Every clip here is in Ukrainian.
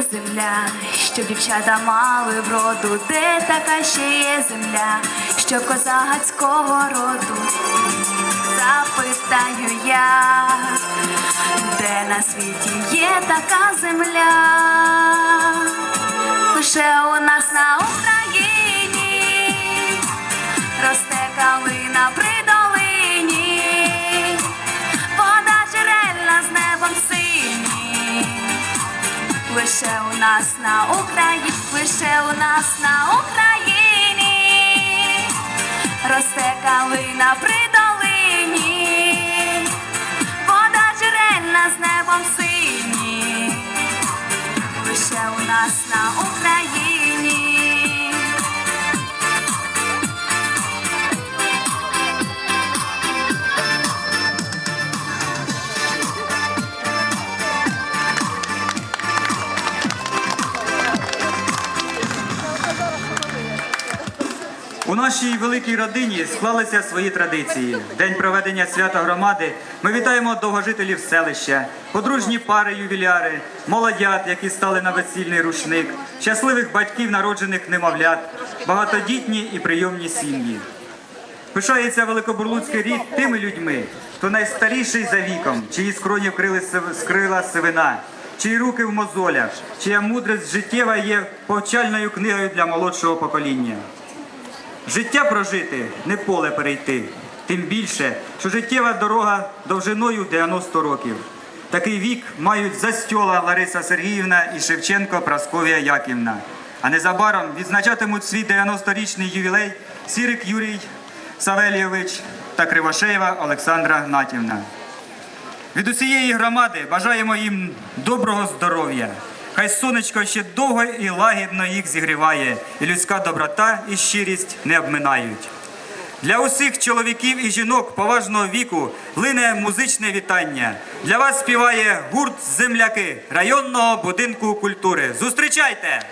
земля, що дівчата мали вроду, де така ще є земля, що козацького роду. Запитаю я, де на світі є така земля, Лише у нас на Україні, лише у нас на Україні росте калина при долині, вода джерельна з небом сині. Лише у нас на Україні. Нашій великій родині склалися свої традиції. День проведення свята громади ми вітаємо довгожителів селища, подружні пари ювіляри, молодят, які стали на весільний рушник, щасливих батьків народжених немовлят, багатодітні і прийомні сім'ї. Пишається великобурлуцький рід тими людьми, хто найстаріший за віком, чиї скроні вкрили скрила сивина, чиї руки в мозолях, чия мудрість життєва є повчальною книгою для молодшого покоління. Життя прожити не поле перейти, тим більше, що життєва дорога довжиною 90 років. Такий вік мають застьола Лариса Сергіївна і Шевченко Прасковія Яківна. А незабаром відзначатимуть свій 90-річний ювілей Сірик Юрій Савельєвич та Кривошеєва Олександра Гнатівна. Від усієї громади бажаємо їм доброго здоров'я. Хай сонечко ще довго і лагідно їх зігріває, і людська доброта і щирість не обминають. Для усіх чоловіків і жінок поважного віку лине музичне вітання. Для вас співає гурт Земляки районного будинку культури. Зустрічайте!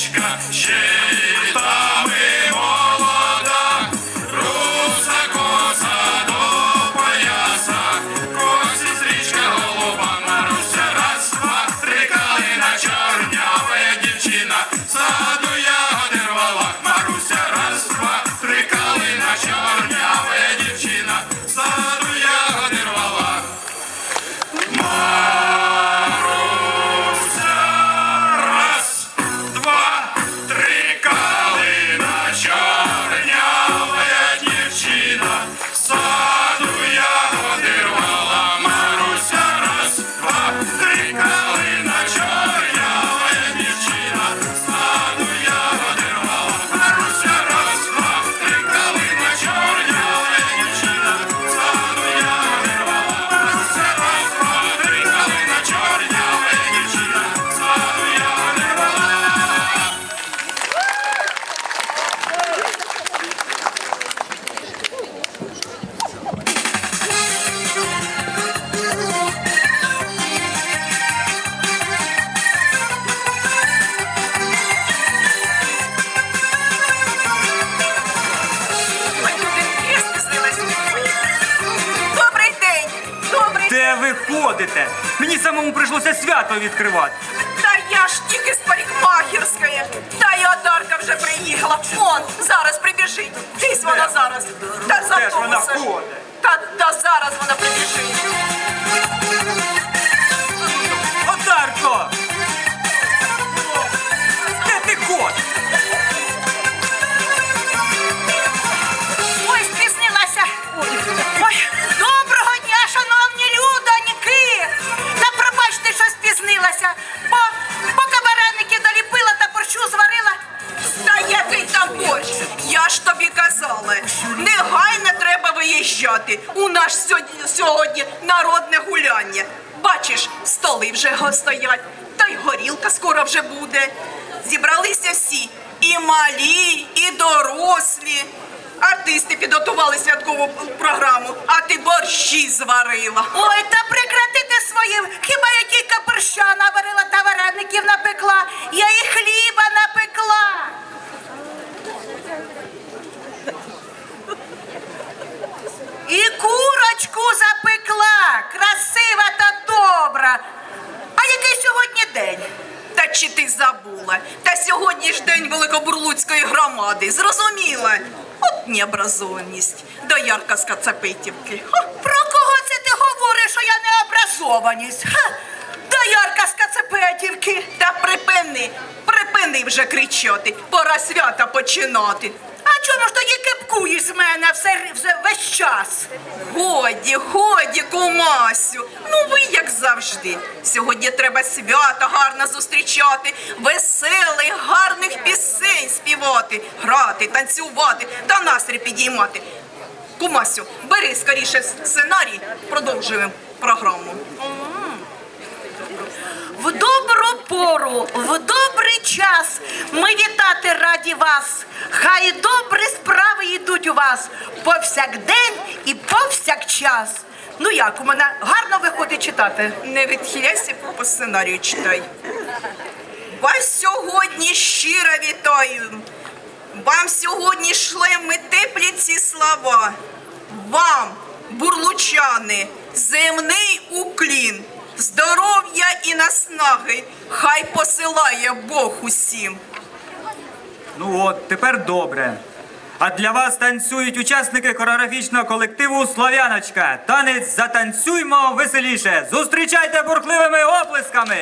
mieszkać самому прийшлося свято відкривати. Та я ж тільки з парикмахерської. Та й Одарка вже приїхала. Он, зараз прибіжить. Десь вона зараз. Та за Де ж вона ходить? Та, та зараз вона прибіжить. Одарко! Столи стоять, та й горілка скоро вже буде. Зібралися всі, і малі, і дорослі. Артисти підготували святкову програму, а ти борщі зварила. Ой, та прекратите своїм. Хіба я тільки борща наварила та вареників напекла. Я і хліба напекла. І курочку запекла, красива та добра. А який сьогодні день? Та чи ти забула? Та сьогодні ж день Великобурлуцької Зрозуміла? От необразованість. Доярка з Кацапитівки. Ха! Про кого це ти говориш, що я не образованість? Ха! Доярка з Кацепетівки. Та припини, припини вже кричати. Пора свята починати. А чому ж тоді кепкуєш з мене все, все весь час? Годі, годі, кумасю. Ну ви завжди. Сьогодні треба свято гарно зустрічати, веселих, гарних пісень співати, грати, танцювати та настрій підіймати. Кумасю, бери скоріше сценарій, продовжуємо програму. В добру пору, в добрий час ми вітати раді вас. Хай добрі справи йдуть у вас повсякдень і повсякчас. Ну як у мене гарно виходить читати? Не відхиляйся по сценарію читай. Вас сьогодні щиро вітаю. Вам сьогодні шлем ми теплі ці слова. Вам, бурлучани, земний уклін, здоров'я і наснаги, хай посилає Бог усім. Ну от, тепер добре. А для вас танцюють учасники хореографічного колективу Слов'яночка. Танець затанцюймо веселіше. Зустрічайте бурхливими оплесками.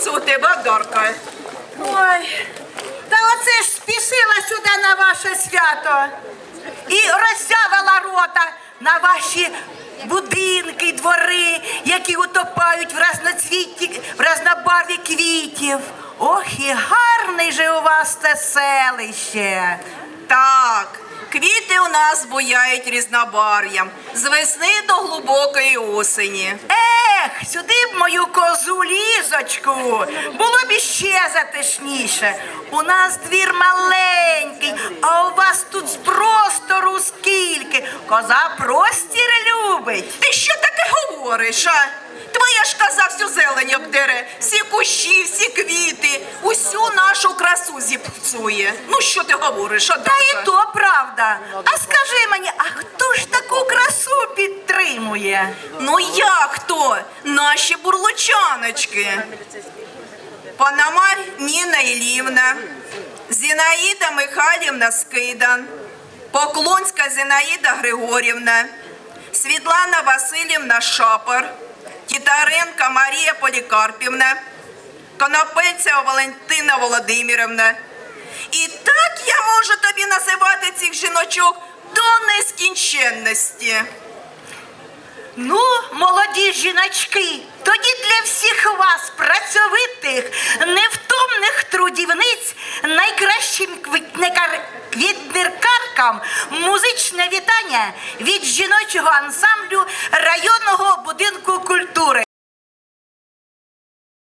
Це у тебе Дарка? Ой, та оце ж спішила сюди на ваше свято і роззявила рота на ваші будинки, двори, які утопають в разноцвіті, в разнобарві квітів. Ох, і гарний же у вас це селище. Так, квіти у нас буяють різнобар'ям з весни до глибокої осені. Ех, сюди б мою козу лізочку. Було б іще затишніше. У нас двір маленький, а у вас тут з простору скільки. Коза простір любить. Ти що таке говориш, а? Ж коза всю зелень обдере, всі кущі, всі квіти, усю нашу красу зіпсує. Ну що ти говориш, Та і то правда. А скажи мені, а хто ж таку красу підтримує? Ну як хто? Наші бурлучаночки. Панамарь Ніна Ілівна, Зінаїда Михайлівна Скидан, Поклонська Зінаїда Григорівна, Світлана Васильівна Шапор, Тітаренка Марія Полікарпівна, Конопельцева Валентина Володимирівна. І так я можу тобі називати цих жіночок до нескінченності. Ну, молоді жіночки, тоді для всіх вас, працьовитих, невтомних трудівниць, найкращим квітникар діткам музичне вітання від жіночого ансамблю районного будинку культури.